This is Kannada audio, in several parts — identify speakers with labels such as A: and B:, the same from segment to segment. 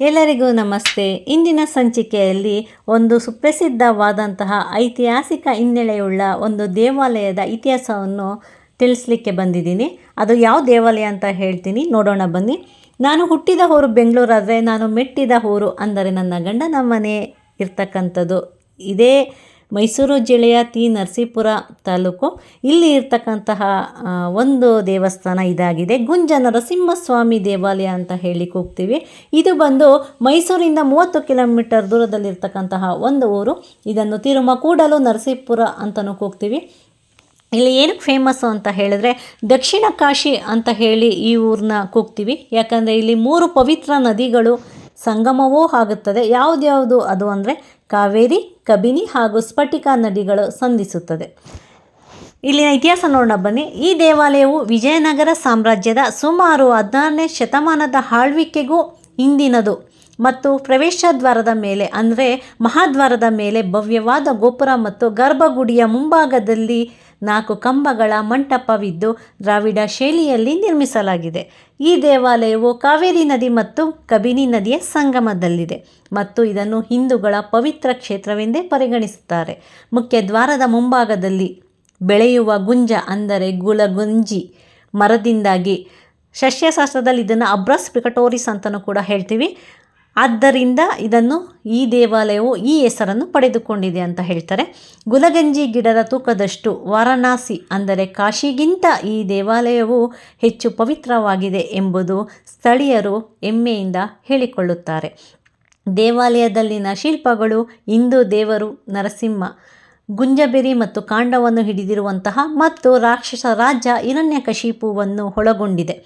A: ಎಲ್ಲರಿಗೂ ನಮಸ್ತೆ. ಇಂದಿನ ಸಂಚಿಕೆಯಲ್ಲಿ ಒಂದು ಸುಪ್ರಸಿದ್ಧವಾದಂತಹ ಐತಿಹಾಸಿಕ ಹಿನ್ನೆಲೆಯುಳ್ಳ ಒಂದು ದೇವಾಲಯದ ಇತಿಹಾಸವನ್ನು ತಿಳಿಸ್ಲಿಕ್ಕೆ ಬಂದಿದ್ದೀನಿ. ಅದು ಯಾವ ದೇವಾಲಯ ಅಂತ ಹೇಳ್ತೀನಿ. ನೋಡೋಣ ಬನ್ನಿ. ನಾನು ಹುಟ್ಟಿದ ಊರು ಬೆಂಗಳೂರಾದರೆ ನಾನು ಮೆಟ್ಟಿದ ಊರು ಅಂದರೆ ನನ್ನ ಗಂಡನ ಮನೆ ಇರ್ತಕ್ಕಂಥದ್ದು. ಇದೇ ಮೈಸೂರು ಜಿಲ್ಲೆಯ ತಿ ನರಸೀಪುರ ತಾಲೂಕು. ಇಲ್ಲಿ ಇರ್ತಕ್ಕಂತಹ ಒಂದು ದೇವಸ್ಥಾನ ಇದಾಗಿದೆ. ಗುಂಜ ನರಸಿಂಹಸ್ವಾಮಿ ದೇವಾಲಯ ಅಂತ ಹೇಳಿ ಕೂಗ್ತೀವಿ. ಇದು ಬಂದು ಮೈಸೂರಿಂದ ಮೂವತ್ತು ಕಿಲೋಮೀಟರ್ ದೂರದಲ್ಲಿರ್ತಕ್ಕಂತಹ ಒಂದು ಊರು. ಇದನ್ನು ತಿರುಮಕೂಡಲು ನರಸೀಪುರ ಅಂತಲೂ ಕೂಗ್ತೀವಿ. ಇಲ್ಲಿ ಏನಕ್ಕೆ ಫೇಮಸ್ಸು ಅಂತ ಹೇಳಿದ್ರೆ ದಕ್ಷಿಣ ಕಾಶಿ ಅಂತ ಹೇಳಿ ಈ ಊರನ್ನ ಕೂಗ್ತೀವಿ. ಯಾಕಂದರೆ ಇಲ್ಲಿ ಮೂರು ಪವಿತ್ರ ನದಿಗಳು ಸಂಗಮವೂ ಆಗುತ್ತದೆ. ಯಾವುದ್ಯಾವುದು? ಅದು ಅಂದರೆ ಕಾವೇರಿ, ಕಬಿನಿ ಹಾಗೂ ಸ್ಫಟಿಕ ನದಿಗಳು ಸಂಧಿಸುತ್ತದೆ. ಇಲ್ಲಿನ ಇತಿಹಾಸ ನೋಡೋಣ ಬನ್ನಿ. ಈ ದೇವಾಲಯವು ವಿಜಯನಗರ ಸಾಮ್ರಾಜ್ಯದ ಸುಮಾರು ಹದಿನಾರನೇ ಶತಮಾನದ ಆಳ್ವಿಕೆಗೂ ಹಿಂದಿನದು ಮತ್ತು ಪ್ರವೇಶ ದ್ವಾರದ ಮೇಲೆ ಅಂದರೆ ಮಹಾದ್ವಾರದ ಮೇಲೆ ಭವ್ಯವಾದ ಗೋಪುರ ಮತ್ತು ಗರ್ಭಗುಡಿಯ ಮುಂಭಾಗದಲ್ಲಿ ನಾಲ್ಕು ಕಂಬಗಳ ಮಂಟಪವಿದ್ದು ದ್ರಾವಿಡ ಶೈಲಿಯಲ್ಲಿ ನಿರ್ಮಿಸಲಾಗಿದೆ. ಈ ದೇವಾಲಯವು ಕಾವೇರಿ ನದಿ ಮತ್ತು ಕಬಿನಿ ನದಿಯ ಸಂಗಮದಲ್ಲಿದೆ ಮತ್ತು ಇದನ್ನು ಹಿಂದೂಗಳ ಪವಿತ್ರ ಕ್ಷೇತ್ರವೆಂದೇ ಪರಿಗಣಿಸುತ್ತಾರೆ. ಮುಖ್ಯ ದ್ವಾರದ ಮುಂಭಾಗದಲ್ಲಿ ಬೆಳೆಯುವ ಗುಂಜ ಅಂದರೆ ಗುಲಗುಂಜಿ ಮರದಿಂದಾಗಿ, ಸಸ್ಯಶಾಸ್ತ್ರದಲ್ಲಿ ಇದನ್ನು ಅಬ್ರಸ್ ಪಿಕಟೋರಿಸ್ ಅಂತಲೂ ಕೂಡ ಹೇಳ್ತೀವಿ. ಆದ್ದರಿಂದ ಇದನ್ನು ಈ ದೇವಾಲಯವು ಈ ಹೆಸರನ್ನು ಪಡೆದುಕೊಂಡಿದೆ ಅಂತ ಹೇಳ್ತಾರೆ. ಗುಲಗಂಜಿ ಗಿಡದ ತೂಕದಷ್ಟು ವಾರಣಾಸಿ, ಅಂದರೆ ಕಾಶಿಗಿಂತ ಈ ದೇವಾಲಯವು ಹೆಚ್ಚು ಪವಿತ್ರವಾಗಿದೆ ಎಂಬುದು ಸ್ಥಳೀಯರು ಹೆಮ್ಮೆಯಿಂದ ಹೇಳಿಕೊಳ್ಳುತ್ತಾರೆ. ದೇವಾಲಯದಲ್ಲಿನ ಶಿಲ್ಪಗಳು ಹಿಂದೂ ದೇವರು ನರಸಿಂಹ, ಗುಂಜಬೆರಿ ಮತ್ತು ಕಾಂಡವನ್ನು ಹಿಡಿದಿರುವಂತಹ ಮತ್ತು ರಾಕ್ಷಸ ರಾಜ ಹಿರಣ್ಯಕಶಿಪುವನ್ನು ಒಳಗೊಂಡಿದೆ.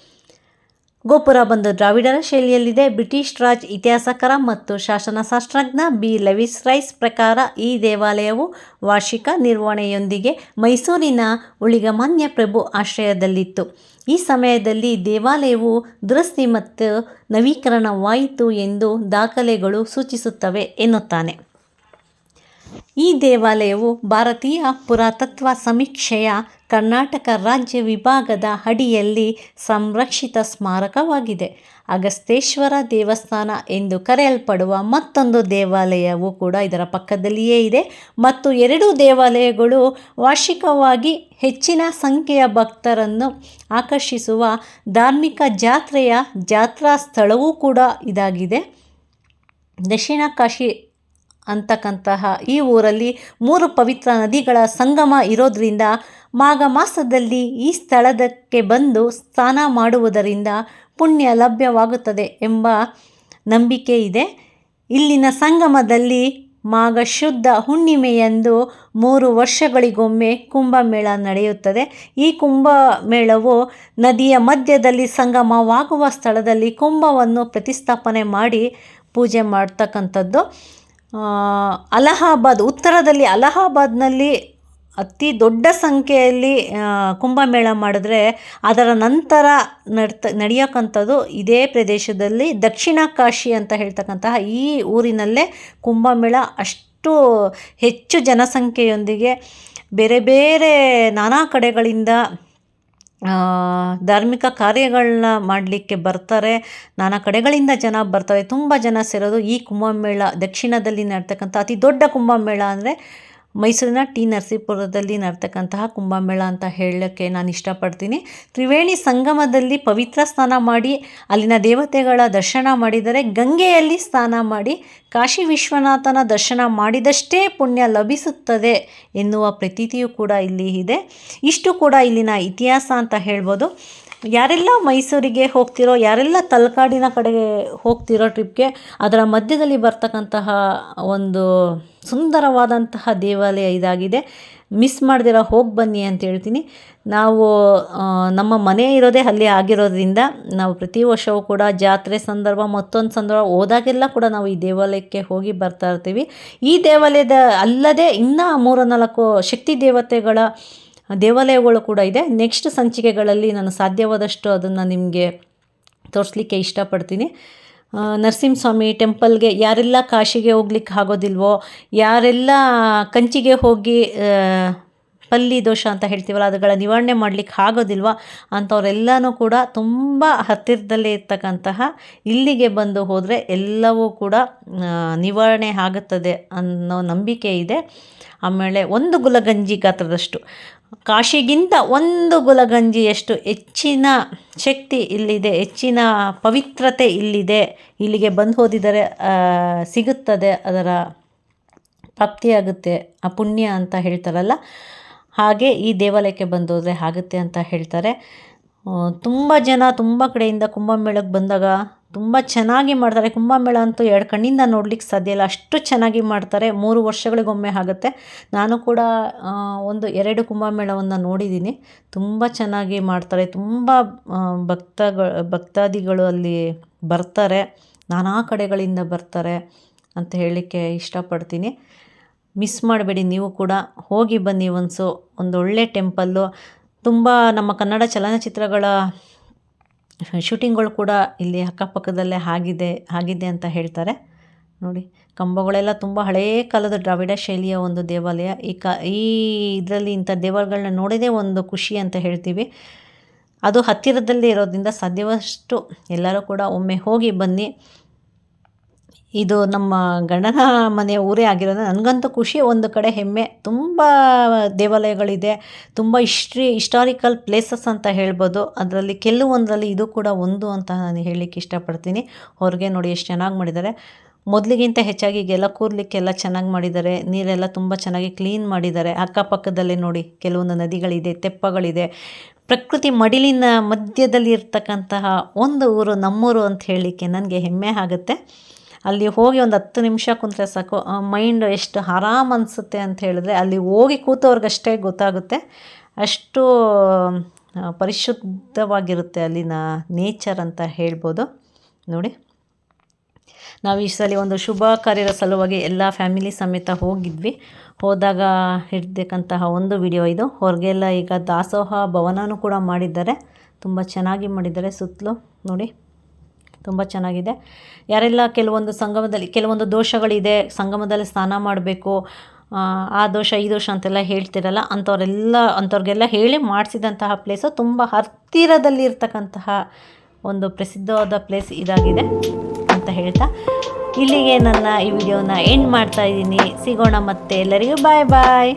A: ಗೋಪುರ ಬಂದು ದ್ರಾವಿಡರ ಶೈಲಿಯಲ್ಲಿದೆ. ಬ್ರಿಟಿಷ್ ರಾಜ್ ಇತಿಹಾಸಕರ ಮತ್ತು ಶಾಸನಶಾಸ್ತ್ರಜ್ಞ ಬಿ. ಲೆವಿಸ್ ರೈಸ್ ಪ್ರಕಾರ ಈ ದೇವಾಲಯವು ವಾರ್ಷಿಕ ನಿರ್ವಹಣೆಯೊಂದಿಗೆ ಮೈಸೂರಿನ ಉಳಿಗಮಾನ್ಯ ಪ್ರಭು ಆಶ್ರಯದಲ್ಲಿತ್ತು. ಈ ಸಮಯದಲ್ಲಿ ದೇವಾಲಯವು ದುರಸ್ತಿ ಮತ್ತು ನವೀಕರಣವಾಯಿತು ಎಂದು ದಾಖಲೆಗಳು ಸೂಚಿಸುತ್ತವೆ ಎನ್ನುತ್ತಾನೆ. ಈ ದೇವಾಲಯವು ಭಾರತೀಯ ಪುರಾತತ್ವ ಸಮೀಕ್ಷೆಯ ಕರ್ನಾಟಕ ರಾಜ್ಯ ವಿಭಾಗದ ಅಡಿಯಲ್ಲಿ ಸಂರಕ್ಷಿತ ಸ್ಮಾರಕವಾಗಿದೆ. ಅಗಸ್ತೇಶ್ವರ ದೇವಸ್ಥಾನ ಎಂದು ಕರೆಯಲ್ಪಡುವ ಮತ್ತೊಂದು ದೇವಾಲಯವು ಕೂಡ ಇದರ ಪಕ್ಕದಲ್ಲಿಯೇ ಇದೆ. ಮತ್ತು ಎರಡೂ ದೇವಾಲಯಗಳು ವಾರ್ಷಿಕವಾಗಿ ಹೆಚ್ಚಿನ ಸಂಖ್ಯೆಯ ಭಕ್ತರನ್ನು ಆಕರ್ಷಿಸುವ ಧಾರ್ಮಿಕ ಜಾತ್ರೆಯ ಜಾತ್ರಾ ಸ್ಥಳವೂ ಕೂಡ ಇದಾಗಿದೆ. ದಕ್ಷಿಣ ಕಾಶಿ ಅಂತಕ್ಕಂತಹ ಈ ಊರಲ್ಲಿ ಮೂರು ಪವಿತ್ರ ನದಿಗಳ ಸಂಗಮ ಇರೋದ್ರಿಂದ ಮಾಘ ಮಾಸದಲ್ಲಿ ಈ ಸ್ಥಳದಕ್ಕೆ ಬಂದು ಸ್ನಾನ ಮಾಡುವುದರಿಂದ ಪುಣ್ಯ ಲಭ್ಯವಾಗುತ್ತದೆ ಎಂಬ ನಂಬಿಕೆ ಇದೆ. ಇಲ್ಲಿನ ಸಂಗಮದಲ್ಲಿ ಮಾಘ ಶುದ್ಧ ಹುಣ್ಣಿಮೆಯಂದು ಮೂರು ವರ್ಷಗಳಿಗೊಮ್ಮೆ ಕುಂಭಮೇಳ ನಡೆಯುತ್ತದೆ. ಈ ಕುಂಭಮೇಳವು ನದಿಯ ಮಧ್ಯದಲ್ಲಿ ಸಂಗಮವಾಗುವ ಸ್ಥಳದಲ್ಲಿ ಕುಂಭವನ್ನು ಪ್ರತಿಷ್ಠಾಪನೆ ಮಾಡಿ ಪೂಜೆ ಮಾಡ್ತಕ್ಕಂಥದ್ದು. ಅಲಹಾಬಾದ್, ಉತ್ತರದಲ್ಲಿ ಅಲಹಾಬಾದ್ನಲ್ಲಿ ಅತಿ ದೊಡ್ಡ ಸಂಖ್ಯೆಯಲ್ಲಿ ಕುಂಭಮೇಳ ಮಾಡಿದ್ರೆ ಅದರ ನಂತರ ನಡ್ತ, ನಡೆಯೋಕ್ಕಂಥದ್ದು ಇದೇ ಪ್ರದೇಶದಲ್ಲಿ ದಕ್ಷಿಣ ಕಾಶಿ ಅಂತ ಹೇಳ್ತಕ್ಕಂತಹ ಈ ಊರಿನಲ್ಲೇ ಕುಂಭಮೇಳ ಅಷ್ಟು ಹೆಚ್ಚು ಜನಸಂಖ್ಯೆಯೊಂದಿಗೆ ಬೇರೆ ಬೇರೆ ನಾನಾ ಕಡೆಗಳಿಂದ ಧಾರ್ಮಿಕ ಕಾರ್ಯಗಳನ್ನ ಮಾಡಲಿಕ್ಕೆ ಬರ್ತಾರೆ. ನಾನಾ ಕಡೆಗಳಿಂದ ಜನ ಬರ್ತಾರೆ. ತುಂಬ ಜನ ಸೇರೋದು ಈ ಕುಂಭಮೇಳ ದಕ್ಷಿಣದಲ್ಲಿ ನಡ್ತಕ್ಕಂಥ ಅತಿ ದೊಡ್ಡ ಕುಂಭಮೇಳ ಅಂದರೆ ಮೈಸೂರಿನ ಟಿ ನರಸೀಪುರದಲ್ಲಿ ನಡ್ತಕ್ಕಂತಹ ಕುಂಭಮೇಳ ಅಂತ ಹೇಳೋಕ್ಕೆ ನಾನು ಇಷ್ಟಪಡ್ತೀನಿ. ತ್ರಿವೇಣಿ ಸಂಗಮದಲ್ಲಿ ಪವಿತ್ರ ಸ್ನಾನ ಮಾಡಿ, ಅಲ್ಲಿನ ದೇವತೆಗಳ ದರ್ಶನ ಮಾಡಿದರೆ ಗಂಗೆಯಲ್ಲಿ ಸ್ನಾನ ಮಾಡಿ, ಕಾಶಿ ವಿಶ್ವನಾಥನ ದರ್ಶನ ಮಾಡಿದಷ್ಟೇ ಪುಣ್ಯ ಲಭಿಸುತ್ತದೆ ಎನ್ನುವ ಪ್ರತೀತಿಯೂ ಕೂಡ ಇಲ್ಲಿ ಇದೆ. ಇಷ್ಟು ಕೂಡ ಇಲ್ಲಿನ ಇತಿಹಾಸ ಅಂತ ಹೇಳ್ಬೋದು. ಯಾರೆಲ್ಲ ಮೈಸೂರಿಗೆ ಹೋಗ್ತಿರೋ, ಯಾರೆಲ್ಲ ತಲಕಾಡಿನ ಕಡೆಗೆ ಹೋಗ್ತಿರೋ ಟ್ರಿಪ್ಗೆ ಅದರ ಮಧ್ಯದಲ್ಲಿ ಬರ್ತಕ್ಕಂತಹ ಒಂದು ಸುಂದರವಾದಂತಹ ದೇವಾಲಯ ಇದಾಗಿದೆ. ಮಿಸ್ ಮಾಡ್ದಿರ ಹೋಗಿ ಬನ್ನಿ ಅಂತ ಹೇಳ್ತೀನಿ. ನಾವು ನಮ್ಮ ಮನೆ ಇರೋದೇ ಅಲ್ಲಿ ಆಗಿರೋದ್ರಿಂದ ನಾವು ಪ್ರತಿ ವರ್ಷವೂ ಕೂಡ ಜಾತ್ರೆ ಸಂದರ್ಭ, ಮತ್ತೊಂದು ಸಂದರ್ಭ ಹೋದಾಗೆಲ್ಲ ಕೂಡ ನಾವು ಈ ದೇವಾಲಯಕ್ಕೆ ಹೋಗಿ ಬರ್ತಾ ಇರ್ತೀವಿ. ಈ ದೇವಾಲಯದ ಅಲ್ಲದೆ ಇನ್ನೂ ಮೂರು ನಾಲ್ಕು ಶಕ್ತಿ ದೇವತೆಗಳ ದೇವಾಲಯಗಳು ಕೂಡ ಇದೆ. ನೆಕ್ಸ್ಟ್ ಸಂಚಿಕೆಗಳಲ್ಲಿ ನಾನು ಸಾಧ್ಯವಾದಷ್ಟು ಅದನ್ನು ನಿಮಗೆ ತೋರಿಸ್ಲಿಕ್ಕೆ ಇಷ್ಟಪಡ್ತೀನಿ. ನರಸಿಂಹಸ್ವಾಮಿ ಟೆಂಪಲ್ಗೆ ಯಾರೆಲ್ಲ ಕಾಶಿಗೆ ಹೋಗ್ಲಿಕ್ಕೆ ಆಗೋದಿಲ್ವೋ, ಯಾರೆಲ್ಲ ಕಂಚಿಗೆ ಹೋಗಿ ಪಲ್ಲಿ ದೋಷ ಅಂತ ಹೇಳ್ತೀವಲ್ಲ ಅದುಗಳ ನಿವಾರಣೆ ಮಾಡಲಿಕ್ಕೆ ಆಗೋದಿಲ್ವ ಅಂಥವರೆಲ್ಲನೂ ಕೂಡ ತುಂಬ ಹತ್ತಿರದಲ್ಲೇ ಇರ್ತಕ್ಕಂತಹ ಇಲ್ಲಿಗೆ ಬಂದು ಹೋದರೆ ಎಲ್ಲವೂ ಕೂಡ ನಿವಾರಣೆ ಆಗುತ್ತದೆ ಅನ್ನೋ ನಂಬಿಕೆ ಇದೆ. ಆಮೇಲೆ ಒಂದು ಗುಲಗಂಜಿ ಗಾತ್ರದಷ್ಟು. ಕಾಶಿಗಿಂತ ಒಂದು ಗುಲಗಂಜಿಯಷ್ಟು ಹೆಚ್ಚಿನ ಶಕ್ತಿ ಇಲ್ಲಿದೆ, ಹೆಚ್ಚಿನ ಪವಿತ್ರತೆ ಇಲ್ಲಿದೆ. ಇಲ್ಲಿಗೆ ಬಂದು ಹೋದಿದರೆ ಸಿಗುತ್ತದೆ, ಅದರ ಪ್ರಾಪ್ತಿಯಾಗುತ್ತೆ ಆ ಪುಣ್ಯ ಅಂತ ಹೇಳ್ತಾರಲ್ಲ? ಹಾಗೆ ಈ ದೇವಾಲಯಕ್ಕೆ ಬಂದು ಹೋದರೆ ಆಗುತ್ತೆ ಅಂತ ಹೇಳ್ತಾರೆ. ತುಂಬ ಜನ ತುಂಬ ಕಡೆಯಿಂದ ಕುಂಭಮೇಳಕ್ಕೆ ಬಂದಾಗ ತುಂಬ ಚೆನ್ನಾಗಿ ಮಾಡ್ತಾರೆ. ಕುಂಭಮೇಳ ಅಂತೂ ಎರಡು ಕಣ್ಣಿಂದ ನೋಡ್ಲಿಕ್ಕೆ ಸಾಧ್ಯ ಇಲ್ಲ. ಅಷ್ಟು ಚೆನ್ನಾಗಿ ಮಾಡ್ತಾರೆ. ಮೂರು ವರ್ಷಗಳಿಗೊಮ್ಮೆ ಆಗುತ್ತೆ. ನಾನು ಕೂಡ ಒಂದು ಎರಡು ಕುಂಭಮೇಳವನ್ನು ನೋಡಿದ್ದೀನಿ. ತುಂಬ ಚೆನ್ನಾಗಿ ಮಾಡ್ತಾರೆ. ತುಂಬ ಭಕ್ತ ಭಕ್ತಾದಿಗಳು ಅಲ್ಲಿ ಬರ್ತಾರೆ. ನಾನಾ ಕಡೆಗಳಿಂದ ಬರ್ತಾರೆ ಅಂತ ಹೇಳಲಿಕ್ಕೆ ಇಷ್ಟಪಡ್ತೀನಿ. ಮಿಸ್ ಮಾಡಬೇಡಿ. ನೀವು ಕೂಡ ಹೋಗಿ ಬನ್ನಿ ಒಂದು ಒಳ್ಳೆ ಟೆಂಪಲ್ಲು. ತುಂಬ ನಮ್ಮ ಕನ್ನಡ ಚಲನಚಿತ್ರಗಳ ಶೂಟಿಂಗ್ಗಳು ಕೂಡ ಇಲ್ಲಿ ಅಕ್ಕಪಕ್ಕದಲ್ಲೇ ಆಗಿದೆ ಆಗಿದೆ ಅಂತ ಹೇಳ್ತಾರೆ. ನೋಡಿ, ಕಂಬಗಳೆಲ್ಲ ತುಂಬ ಹಳೆಯ ಕಾಲದ ದ್ರಾವಿಡ ಶೈಲಿಯ ಒಂದು ದೇವಾಲಯ. ಈ ಕ, ಈ ಇದರಲ್ಲಿ ಇಂಥ ದೇವಾಲಯಗಳನ್ನ ನೋಡೋದೇ ಒಂದು ಖುಷಿ ಅಂತ ಹೇಳ್ತೀವಿ. ಅದು ಹತ್ತಿರದಲ್ಲೇ ಇರೋದ್ರಿಂದ ಸಾಧ್ಯವಷ್ಟು ಎಲ್ಲರೂ ಕೂಡ ಒಮ್ಮೆ ಹೋಗಿ ಬನ್ನಿ. ಇದು ನಮ್ಮ ಗಂಡನ ಮನೆಯ ಊರೇ ಆಗಿರೋದು. ನನಗಂತೂ ಖುಷಿ, ಒಂದು ಕಡೆ ಹೆಮ್ಮೆ. ತುಂಬ ದೇವಾಲಯಗಳಿದೆ. ತುಂಬ ಹಿಸ್ಟ್ರಿ, ಹಿಸ್ಟಾರಿಕಲ್ ಪ್ಲೇಸಸ್ ಅಂತ ಹೇಳ್ಬೋದು. ಅದರಲ್ಲಿ ಕೆಲವೊಂದರಲ್ಲಿ ಇದು ಕೂಡ ಒಂದು ಅಂತ ನಾನು ಹೇಳಲಿಕ್ಕೆ ಇಷ್ಟಪಡ್ತೀನಿ. ಹೊರಗೆ ನೋಡಿ ಎಷ್ಟು ಚೆನ್ನಾಗಿ ಮಾಡಿದ್ದಾರೆ. ಮೊದಲಿಗಿಂತ ಹೆಚ್ಚಾಗಿ ಈಗೆಲ್ಲ ಕೂರ್ಲಿಕ್ಕೆಲ್ಲ ಚೆನ್ನಾಗಿ ಮಾಡಿದ್ದಾರೆ. ನೀರೆಲ್ಲ ತುಂಬ ಚೆನ್ನಾಗಿ ಕ್ಲೀನ್ ಮಾಡಿದ್ದಾರೆ. ಅಕ್ಕಪಕ್ಕದಲ್ಲೇ ನೋಡಿ ಕೆಲವೊಂದು ನದಿಗಳಿದೆ, ತೆಪ್ಪಗಳಿದೆ. ಪ್ರಕೃತಿ ಮಡಿಲಿನ ಮಧ್ಯದಲ್ಲಿ ಇರ್ತಕ್ಕಂತಹ ಒಂದು ಊರು ನಮ್ಮೂರು ಅಂತ ಹೇಳಲಿಕ್ಕೆ ನನಗೆ ಹೆಮ್ಮೆ ಆಗುತ್ತೆ. ಅಲ್ಲಿ ಹೋಗಿ ಒಂದು ಹತ್ತು ನಿಮಿಷ ಕುಂತ್ರೆ ಸಾಕು. ಮೈಂಡ್ ಎಷ್ಟು ಆರಾಮ್ ಅನಿಸುತ್ತೆ ಅಂತ ಹೇಳಿದ್ರೆ ಅಲ್ಲಿ ಹೋಗಿ ಕೂತವ್ರಿಗಷ್ಟೇ ಗೊತ್ತಾಗುತ್ತೆ. ಅಷ್ಟು ಪರಿಶುದ್ಧವಾಗಿರುತ್ತೆ ಅಲ್ಲಿನ ನೇಚರ್ ಅಂತ ಹೇಳ್ಬೋದು. ನೋಡಿ. ನಾವು ಈ ಸಲ ಒಂದು ಶುಭ ಕಾರ್ಯದ ಸಲುವಾಗಿ ಎಲ್ಲ ಫ್ಯಾಮಿಲಿ ಸಮೇತ ಹೋಗಿದ್ವಿ. ಹೋದಾಗ ಹಿಡ್ತಕ್ಕಂತಹ ಒಂದು ವಿಡಿಯೋ ಇದು. ಹೊರಗೆಲ್ಲ ಈಗ ದಾಸೋಹ ಭವನನೂ ಕೂಡ ಮಾಡಿದ್ದಾರೆ. ತುಂಬ ಚೆನ್ನಾಗಿ ಮಾಡಿದ್ದಾರೆ ಸುತ್ತಲೂ. ನೋಡಿ. ತುಂಬ ಚೆನ್ನಾಗಿದೆ. ಯಾರೆಲ್ಲ ಕೆಲವೊಂದು ಸಂಗಮದಲ್ಲಿ, ಕೆಲವೊಂದು ದೋಷಗಳಿದೆ, ಸಂಗಮದಲ್ಲಿ ಸ್ನಾನ ಮಾಡಬೇಕು, ಆ ದೋಷ, ಈ ದೋಷ ಅಂತೆಲ್ಲ ಹೇಳ್ತಿರಲ್ಲ, ಅಂಥವರೆಲ್ಲ, ಅಂಥವ್ರಿಗೆಲ್ಲ ಹೇಳಿ ಮಾಡಿಸಿದಂತಹ ಪ್ಲೇಸು ತುಂಬ ಹತ್ತಿರದಲ್ಲಿ ಇರ್ತಕ್ಕಂತಹ ಒಂದು ಪ್ರಸಿದ್ಧವಾದ ಪ್ಲೇಸ್ ಇದಾಗಿದೆ ಅಂತ ಹೇಳ್ತಾ, ಇಲ್ಲಿಗೆ ನನ್ನ ಈ ವಿಡಿಯೋನ ಎಂಡ್ ಮಾಡ್ತಾ ಇದ್ದೀನಿ. ಸಿಗೋಣ ಮತ್ತೆ ಎಲ್ಲರಿಗೂ ಬಾಯ್ ಬಾಯ್